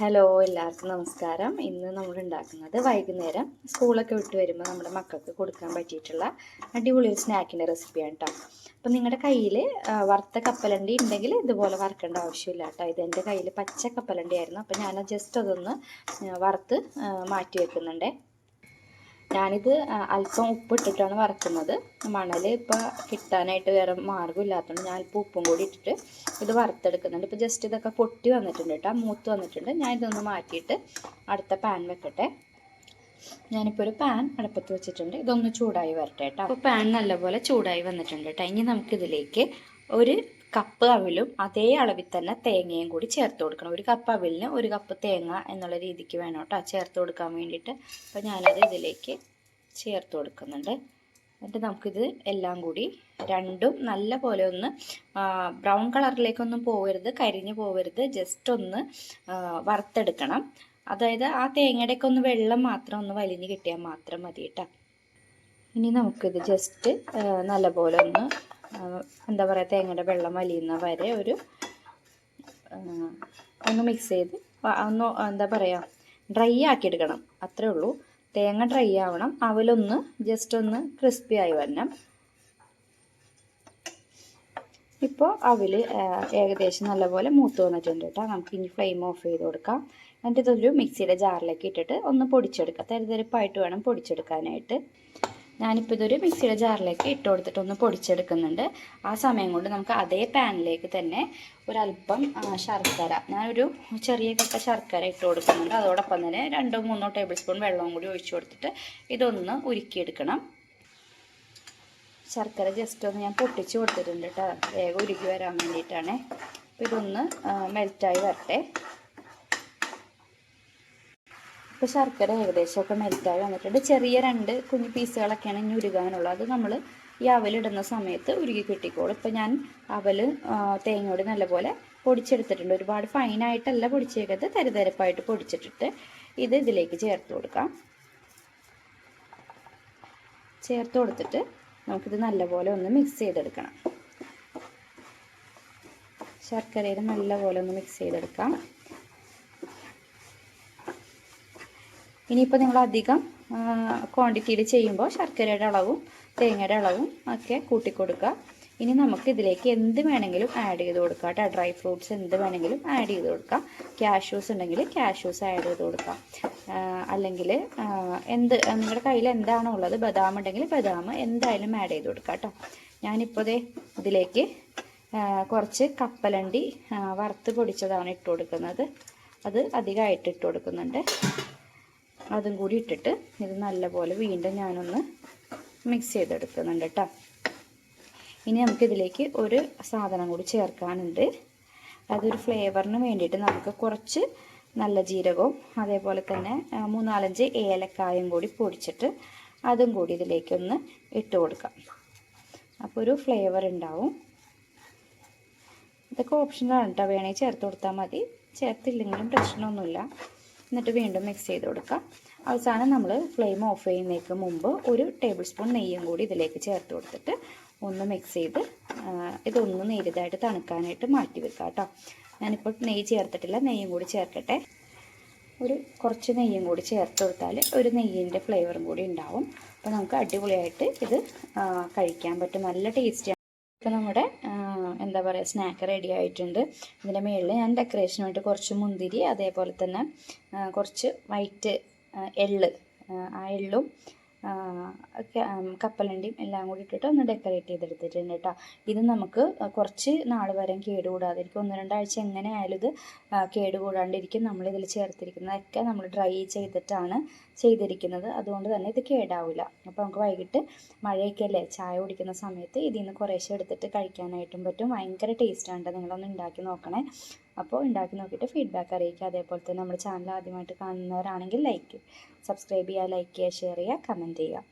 Hello എല്ലാവർക്കും നമസ്കാരം. ഇന്ന് നമ്മൾ ഉണ്ടാക്കുന്നത് വൈകുന്നേരം സ്കൂളൊക്കെ വിട്ട് വരുമ്പോൾ നമ്മുടെ മക്കൾക്ക് കൊടുക്കാൻ പറ്റിയിട്ടുള്ള അടിപൊളി ഒരു സ്നാക്കിന്റെ റെസിപ്പിയാണ് കേട്ടോ. അപ്പം നിങ്ങളുടെ കയ്യിൽ വറുത്ത കപ്പലണ്ടി ഉണ്ടെങ്കിൽ ഇതുപോലെ വറുക്കേണ്ട ആവശ്യമില്ല കേട്ടോ. ഇത് എന്റെ കയ്യിൽ പച്ച കപ്പലണ്ടി ആയിരുന്നു അപ്പം ഞാൻ ജസ്റ്റ് അതൊന്ന് വറുത്ത് മാറ്റി വെക്കുന്നുണ്ടേ. ഞാനിത് അല്പം ഉപ്പിട്ടിട്ടാണ് വറക്കുന്നത്. മണൽ ഇപ്പോൾ കിട്ടാനായിട്ട് വേറെ മാർഗം ഇല്ലാത്തതുകൊണ്ട് അല്പം ഉപ്പും കൂടി ഇട്ടിട്ട് ഇത് വറുത്തെടുക്കുന്നുണ്ട്. ഇപ്പോൾ ജസ്റ്റ് ഇതൊക്കെ പൊട്ടി വന്നിട്ടുണ്ട് കേട്ടോ മൂത്ത് വന്നിട്ടുണ്ട്. ഞാൻ ഇതൊന്ന് മാറ്റിയിട്ട് അടുത്ത പാൻ വെക്കട്ടെ. ഞാനിപ്പോൾ ഒരു പാൻ അടുപ്പത്ത് വെച്ചിട്ടുണ്ട്. ഇതൊന്ന് ചൂടായി വരട്ടെ കേട്ടോ. അപ്പോൾ പാൻ നല്ലപോലെ ചൂടായി വന്നിട്ടുണ്ട് കേട്ടോ. ഇനി നമുക്കിതിലേക്ക് ഒരു കപ്പ് അവിലും അതേ അളവിൽ തന്നെ തേങ്ങയും കൂടി ചേർത്ത് കൊടുക്കണം. ഒരു കപ്പ് അവിലിന് ഒരു കപ്പ് തേങ്ങ എന്നുള്ള രീതിക്ക് വേണം കേട്ടോ ചേർത്ത് കൊടുക്കാൻ വേണ്ടിയിട്ട്. അപ്പോൾ ഞാനത് ഇതിലേക്ക് ചേർത്ത് കൊടുക്കുന്നുണ്ട്. എന്നിട്ട് നമുക്കിത് എല്ലാം കൂടി രണ്ടും നല്ല പോലെ ഒന്ന് ബ്രൗൺ കളറിലേക്കൊന്നും പോകരുത് കരിഞ്ഞു പോകരുത് ജസ്റ്റ് ഒന്ന് വറുത്തെടുക്കണം. അതായത് ആ തേങ്ങയുടെയൊക്കെ ഒന്ന് വെള്ളം മാത്രം ഒന്ന് വലിഞ്ഞ് കിട്ടിയാൽ മാത്രം മതി കേട്ടോ. ഇനി നമുക്കിത് ജസ്റ്റ് നല്ലപോലെ ഒന്ന് എന്താ പറയുക തേങ്ങയുടെ വെള്ളം വലിയുന്ന വരെ ഒരു ഒന്ന് മിക്സ് ചെയ്ത് ഒന്ന് എന്താ പറയുക ഡ്രൈ ആക്കിയെടുക്കണം. അത്രേ ഉള്ളൂ. തേങ്ങ ഡ്രൈ ആവണം. അവലൊന്ന് ജസ്റ്റ് ഒന്ന് ക്രിസ്പി ആയി വരണം. ഇപ്പോൾ അവൽ ഏകദേശം നല്ലപോലെ മൂത്ത് വന്നിട്ടുണ്ട് കേട്ടോ. നമുക്ക് ഇനി ഫ്ലെയിം ഓഫ് ചെയ്ത് കൊടുക്കാം. എന്നിട്ട് ഇതൊരു മിക്സിയുടെ ജാറിലേക്ക് ഇട്ടിട്ട് ഒന്ന് പൊടിച്ചെടുക്കാം. തരിതരിപ്പായിട്ട് വേണം പൊടിച്ചെടുക്കാനായിട്ട്. ഞാനിപ്പോൾ ഇതൊരു മിക്സിയുടെ ജാറിലേക്ക് ഇട്ട് കൊടുത്തിട്ട് ഒന്ന് പൊടിച്ചെടുക്കുന്നുണ്ട്. ആ സമയം കൊണ്ട് നമുക്ക് അതേ പാനിലേക്ക് തന്നെ ഒരല്പം ശർക്കര ഞാനൊരു ചെറിയ കട്ട ശർക്കര ഇട്ട് കൊടുക്കുന്നുണ്ട്. അതോടൊപ്പം തന്നെ രണ്ടോ മൂന്നോ ടേബിൾ സ്പൂൺ വെള്ളവും കൂടി ഒഴിച്ചു കൊടുത്തിട്ട് ഇതൊന്ന് ഉരുക്കിയെടുക്കണം. ശർക്കര ജസ്റ്റ് ഒന്ന് ഞാൻ പൊട്ടിച്ച് കൊടുത്തിട്ടുണ്ട് കേട്ടോ വേഗം ഉരുക്കി വരാൻ വേണ്ടിയിട്ടാണ്. അപ്പോൾ ഇതൊന്ന് മെൽറ്റായി വരട്ടെ. ഇപ്പോൾ ശർക്കര ഏകദേശമൊക്കെ മെൽറ്റായി വന്നിട്ടുണ്ട്. ചെറിയ രണ്ട് കുഞ്ഞു പീസുകളൊക്കെയാണ് ഇനി ഉരുകാനുള്ളത്. അത് നമ്മൾ ഈ അവലിടുന്ന സമയത്ത് ഉരുകി കിട്ടിക്കോളും. ഇപ്പോൾ ഞാൻ അവൽ തേങ്ങയോട് നല്ലപോലെ പൊടിച്ചെടുത്തിട്ടുണ്ട്. ഒരുപാട് ഫൈനായിട്ടല്ല പൊടിച്ചേക്കത് തരിതരപ്പായിട്ട് പൊടിച്ചിട്ടിട്ട് ഇത് ഇതിലേക്ക് ചേർത്ത് കൊടുക്കാം. ചേർത്ത് കൊടുത്തിട്ട് നമുക്കിത് നല്ലപോലെ ഒന്ന് മിക്സ് ചെയ്തെടുക്കണം. ശർക്കരയിൽ നല്ലപോലെ ഒന്ന് മിക്സ് ചെയ്തെടുക്കാം. ഇനിയിപ്പോൾ നിങ്ങൾ അധികം ക്വാണ്ടിറ്റിയിൽ ചെയ്യുമ്പോൾ ശർക്കരയുടെ അളവും തേങ്ങയുടെ അളവും ഒക്കെ കൂട്ടിക്കൊടുക്കുക. ഇനി നമുക്ക് ഇതിലേക്ക് എന്ത് വേണമെങ്കിലും ആഡ് ചെയ്ത് കൊടുക്കാം കേട്ടോ. ഡ്രൈ ഫ്രൂട്ട്സ് എന്ത് വേണമെങ്കിലും ആഡ് ചെയ്ത് കൊടുക്കാം. ക്യാഷ്യൂസ് ഉണ്ടെങ്കിൽ ക്യാഷ്യൂസ് ആഡ് ചെയ്ത് കൊടുക്കാം. അല്ലെങ്കിൽ എന്ത് നിങ്ങളുടെ കയ്യിൽ എന്താണോ ഉള്ളത്? ബദാം ഉണ്ടെങ്കിൽ ബദാം എന്തായാലും ആഡ് ചെയ്ത് കൊടുക്കാം കേട്ടോ. ഞാനിപ്പോൾ ദേ ഇതിലേക്ക് കുറച്ച് കപ്പലണ്ടി വറുത്ത് പൊടിച്ചതാണ് ഇട്ട് കൊടുക്കുന്നത്. അത് അധികമായിട്ട് ഇട്ട് കൊടുക്കുന്നുണ്ട്. അതും കൂടി ഇട്ടിട്ട് ഇത് നല്ലപോലെ വീണ്ടും ഞാനൊന്ന് മിക്സ് ചെയ്തെടുക്കുന്നുണ്ട് കേട്ടോ ഇനി നമുക്കിതിലേക്ക് ഒരു സാധനം കൂടി ചേർക്കാനുണ്ട്. അതൊരു ഫ്ലേവറിന് വേണ്ടിയിട്ട് നമുക്ക് കുറച്ച് നല്ല ജീരകവും അതേപോലെ തന്നെ മൂന്നാലഞ്ച് ഏലക്കായും കൂടി പൊടിച്ചിട്ട് അതും കൂടി ഇതിലേക്കൊന്ന് ഇട്ട് കൊടുക്കാം. അപ്പോൾ ഒരു ഫ്ലേവർ ഉണ്ടാവും. ഇതൊക്കെ ഓപ്ഷനാണ് കേട്ടോ വേണമെങ്കിൽ ചേർത്ത് കൊടുത്താൽ മതി. ചേർത്തില്ലെങ്കിലും പ്രശ്നമൊന്നുമില്ല. എന്നിട്ട് വീണ്ടും മിക്സ് ചെയ്ത് കൊടുക്കാം. അവസാനം നമ്മൾ ഫ്ലെയിം ഓഫ് ചെയ്യുന്നതിന് മുമ്പ് ഒരു ടേബിൾ സ്പൂൺ നെയ്യും കൂടി ഇതിലേക്ക് ചേർത്ത് കൊടുത്തിട്ട് ഒന്ന് മിക്സ് ചെയ്ത് ഇതൊന്ന് നേരിതായിട്ട് തണുക്കാനായിട്ട് മാറ്റി വെക്കാം കേട്ടോ ഞാനിപ്പോൾ നെയ്യ് ചേർത്തിട്ടില്ല നെയ്യും കൂടി ചേർക്കട്ടെ. ഒരു കുറച്ച് നെയ്യും കൂടി ചേർത്ത് കൊടുത്താൽ ഒരു നെയ്യിന്റെ ഫ്ലേവറും കൂടി ഉണ്ടാവും. അപ്പോൾ നമുക്ക് അടിപൊളിയായിട്ട് ഇത് കഴിക്കാൻ പറ്റും. നല്ല ടേസ്റ്റിയാണ് ഇപ്പോൾ നമ്മുടെ എന്താ പറയുക സ്നാക്ക് റെഡി ആയിട്ടുണ്ട്. ഇതിന്റെ മുകളിൽ ഞാൻ ഡെക്കറേഷനുമായിട്ട് കുറച്ച് മുന്തിരി അതേപോലെ തന്നെ കുറച്ച് വൈറ്റ് എൾ എള്ള് ആ, എള്ളും കപ്പലണ്ടിയും എല്ലാം കൂടി ഇട്ടിട്ട് ഒന്ന് ഡെക്കറേറ്റ് ചെയ്തെടുത്തിട്ടുണ്ട് കേട്ടോ ഇത് നമുക്ക് കുറച്ച് നാൾ വരെ കേടുകൂടാതിരിക്കും ഒന്ന് രണ്ടാഴ്ച എങ്ങനെ ആയാലും ഇത് കേടുകൂടാണ്ടിരിക്കും. നമ്മളിതിൽ ചേർത്തിരിക്കുന്നതൊക്കെ നമ്മൾ ഡ്രൈ ചെയ്തിട്ടാണ് ചെയ്തിരിക്കുന്നത്. അതുകൊണ്ട് തന്നെ ഇത് കേടാവില്ല അപ്പോൾ നമുക്ക് വൈകിട്ട് മഴയൊക്കെ അല്ലേ ചായ കുടിക്കുന്ന സമയത്ത് ഇതിൽ നിന്ന് കുറേശ്ശെ എടുത്തിട്ട് കഴിക്കാനായിട്ടും പറ്റും. ഭയങ്കര ടേസ്റ്റാണ് നിങ്ങളൊന്ന് ഉണ്ടാക്കി നോക്കണേ. അപ്പോൾ ഉണ്ടാക്കി നോക്കിയിട്ട് ഫീഡ്ബാക്ക് അറിയിക്കുക. അതേപോലെ തന്നെ നമ്മുടെ ചാനൽ ആദ്യമായിട്ട് കാണുന്നവരാണെങ്കിൽ ലൈക്ക് സബ്സ്ക്രൈബ് ചെയ്യുക ലൈക്ക് ചെയ്യുക ഷെയർ ചെയ്യുക കമന്റ് ചെയ്യുക.